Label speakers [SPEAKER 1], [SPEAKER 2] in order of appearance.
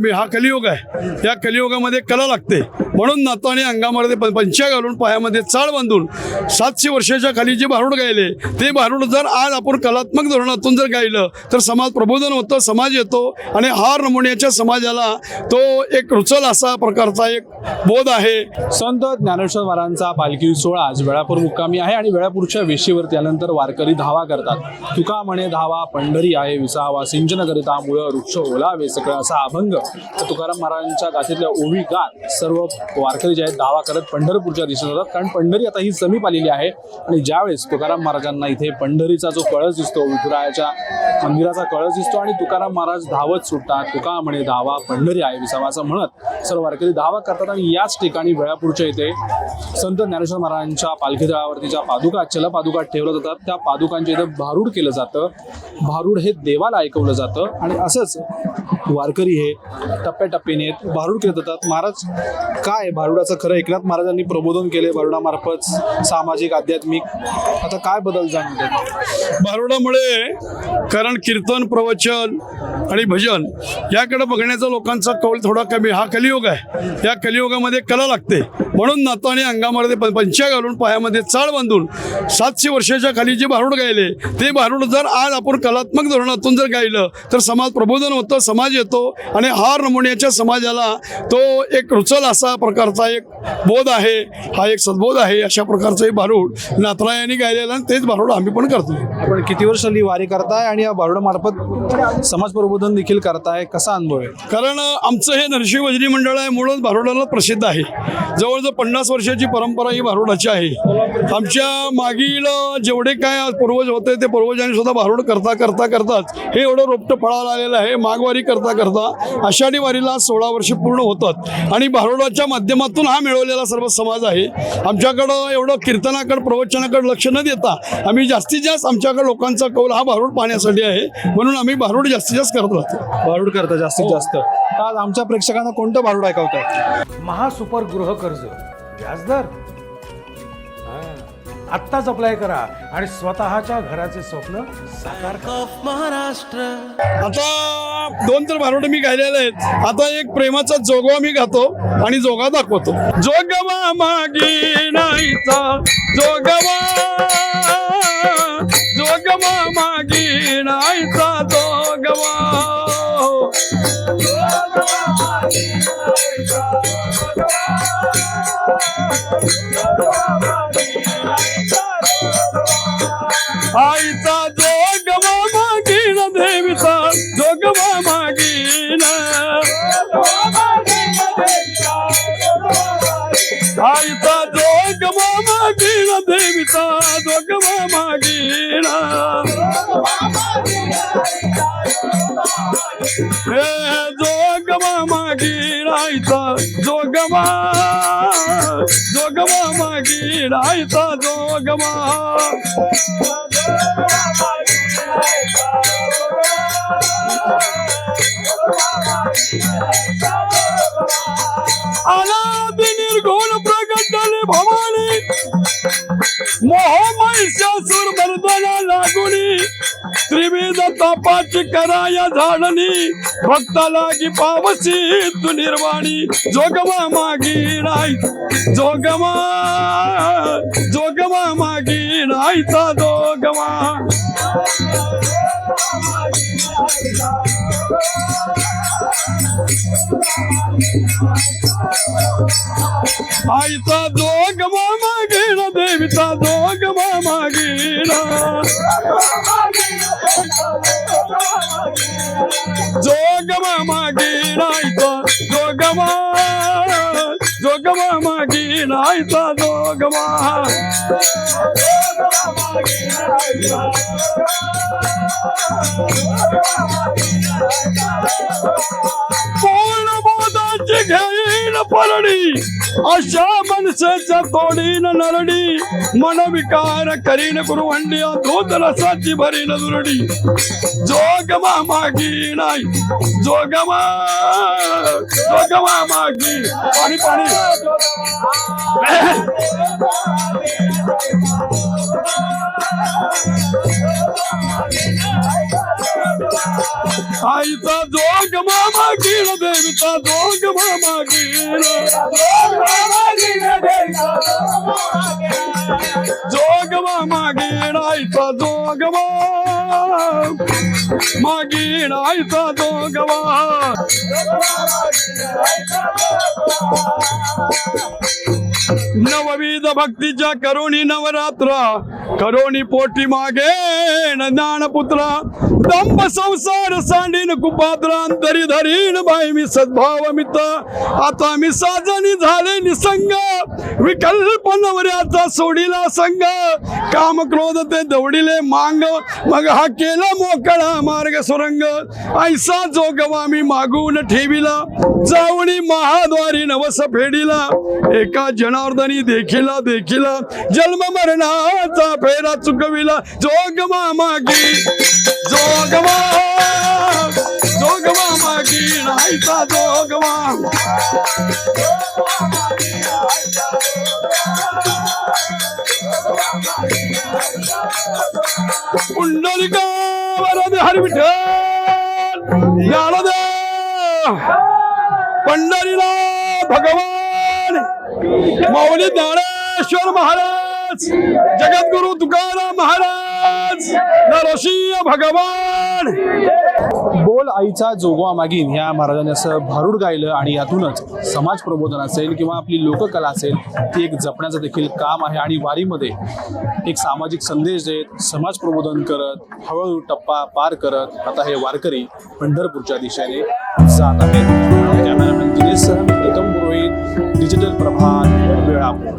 [SPEAKER 1] मी हा कलियुग आहे. या कलियुगामध्ये कला लागते. म्हणून नाताने अंगामध्ये प- पंच्या घालून पायामध्ये चाळ बांधून सातशे वर्षाच्या खाली जे भारूड गायले ते भारूड जर आज आपण कलात्मक धोरणातून जर गायलं तर समाज प्रबोधन होतं समाज येतो आणि हार नमुन्याच्या समाजाला तो एक रुचल असा प्रकारचा एक बोध आहे.
[SPEAKER 2] संत ज्ञानेश्वर महाराजांचा पालखी सोहळा आज वेळापूर मुक्कामी आहे आणि वेळापूरच्या वेशीवरती आल्यानंतर वारकरी धावा करतात. तुका म्हणे धावा पंढरी आहे विसावा सिंचन करिता मुळं वृक्ष ओलावे सगळं असा अभंग. तुकाराम महाराजांच्या गाथेतल्या ओवी गात सर्व वारकरी जे आहेत धावा करत पंढरपूरच्या दिशेने जातात कारण पंढरी आता ही समीप आलेली आहे. आणि ज्यावेळेस तुकाराम महाराजांना इथे पंढरीचा जो कळस दिसतो विठुरायाच्या मंदिराचा कळस दिसतो आणि तुकाराम महाराज धावत सुटतात तुका म्हणे धावा पंढरी आहे विसावा असं म्हणत सर्व वारकरी धावा करतात. आणि याच ठिकाणी वेळापूरच्या इथे संत ज्ञानेश्वर महाराजांच्या पालखी तळावरती ज्या पादुका चल पादुका ठेवल्या जातात त्या पादुकांच्या इथं भारूड केलं जातं. भारूड हे देवाला ऐकवलं जातं. आणि असंच वारकरी हे टप्प्याटप्प्याने भारूड केलं जातात. महाराज काय भारुडाचं खरं? एकनाथ महाराजांनी प्रबोधन केले भारुडामार्फत सामाजिक आध्यात्मिक. आता काय बदल जाणवते
[SPEAKER 1] भारुडामुळे कारण कीर्तन प्रवचन आणि भजन याकडे बघण्याचा लोकांचा कौल थोडा कमी. हा कलियुग आहे. या कलियुगामध्ये कला लागते. म्हणून नात आणि अंगा अंगामध्ये प- पंच्या घालून पायामध्ये चाळ बांधून सातशे वर्षाच्या खाली जे भारूड गायले ते भारूड जर आज आपण कलात्मक धोरणातून जर गायलं तर समाज प्रबोधन होतं समाज येतो आणि हार नमुन्याच्या समाजाला तो एक रुचल असा प्रकारचा एक बोध आहे हा एक सद्बोध आहे अशा प्रकारचं हे भारूड नातरायांनी गायलेलं आणि तेच भारूड आम्ही पण करतो
[SPEAKER 2] आपण किती वर्ष हल्ली वारी करताय आणि या भारुडामार्फत समाज प्रबोधन देखील करताय कसा अनुभव आहे?
[SPEAKER 1] कारण आमचं हे नरशिंह भजनी मंडळ आहे म्हणून भारुडाला प्रसिद्ध आहे. जवळजवळ पन्नास वर्षाची परंपरा ही भारुडाची आहे. आमच्या मागील जेवढे काय आज पूर्वज होते ते पूर्वजांनी सुद्धा भारुड करता करता करताच. हे एवढं रोपटं फळाला आलेलं आहे माघवारी करता करता आषाढी वारीला सोळा वर्ष पूर्ण होतात. आणि भारुडाच्या माध्यमातून हा मिळवलेला सर्व समाज आहे. आमच्याकडं एवढं कीर्तनाकडं प्रवचनाकडे लक्ष न देता आम्ही जास्तीत जास्त आमच्याकडे लोकांचा कौल हा भारूड पाहण्यासाठी आहे. म्हणून आम्ही भारूड जास्तीत जास्त करत राहतो.
[SPEAKER 2] भारूड करता जास्तीत जास्त. आज आमच्या प्रेक्षकांना कोणतं भारूड ऐकवताय?
[SPEAKER 3] महासुपर गृह कर्ज. व्याजदर? हा. आत्ताच अप्लाय करा आणि स्वतःच्या घराचे स्वप्न साकार करा.
[SPEAKER 1] आता दोन तर भारुड मी गायलेले आहेत. आता एक प्रेमाचा जोगवा मी गातो आणि जोगा दाखवतो. जोगवा मागी नाहीचा जोगवा आईचा जोगवा मागीन देवीचा जोगवा मागीन. आईचा जोगवा मागीन देवीचा जोगवा मागीन. हे जोगवा मागीन आईचा जोगवा जोगवा मागीन आईचा सूर मर्दना लागुनी त्रिविध तपाची कराया झाडणी. भक्ताला की पावसी तू निर्वाणी. जोगमा मागी नाही. जोगमा जोगमा मागी नाहीचा जोगमा. आईचा जोगमा मागीन देवीचा जोगमा. मागीन जोगमा मागीन आईचा जोगमा जोगमा मागीन आईचा जोगमा पूर्ण ಪರಡಿ ಆಶಾ ಮನಸ ಚಕೋಡಿನ ನರಡಿ ಮನ ವಿಕಾರ ಕರೀನ ಗುರು ಹಂಡಿಯ ದೂತನ ಸಾಚಿ ಬರೀನ ದುರಡಿ ಜೋಗಮ ಮಾಗೀನಾಯ್ ಜೋಗಮ ಜೋಗಮ ಮಾಗಿ ಪಾನಿ ಪಾನಿ Thank you. आईचा जोग मामा की देवीचा जोगवा मागीन जोगवा मागीन आईचा जोगवा मागीन आईचा जोगवा नवविध भक्तीच्या करुणी नवरात्र. करुणी पोटी मागे ज्ञानपुत्र. दंभ संसार सांडीन कुपात्र. अंतरी धरीन बाई मी सद्भाव मित आता मी साजनी झाले निसंग. विकल्प नवऱ्याचा सोडिला संग. काम क्रोध ते दौडिले मांग मग हा केला मोकळा मार्ग सुरंग. ऐसा जोगवा मी मागून ठेविला जावणी महाद्वारी नवस फेडिला. एका जनार्दनी देखिला देखिला जन्म मरणाचा फेरा चुकविला. जोगवा मागी जोगवा जोगवा मागी नाहीचा जोगवा. विठ्ठल! ज्ञानदेव पंढरीला भगवान! माऊली ज्ञानेश्वर महाराज! जगद्गुरु तुकाराम महाराज! नरसिंह भगवान!
[SPEAKER 2] बोल आईचा जोगवा मागीन ह्या महाराजांनी असं भारूड गायलं आणि यातूनच समाज प्रबोधन असेल किंवा आपली लोककला असेल ती एक जपण्याचं देखील काम आहे. आणि वारीमध्ये एक सामाजिक संदेश देत समाज प्रबोधन करत हळूहळू टप्पा पार करत आता हे वारकरी पंढरपूरच्या दिशेने जात आहेत. कॅमेरामॅन दिनेश सह प्रीतम पुरोहित डिजिटल प्रभात वेळापूर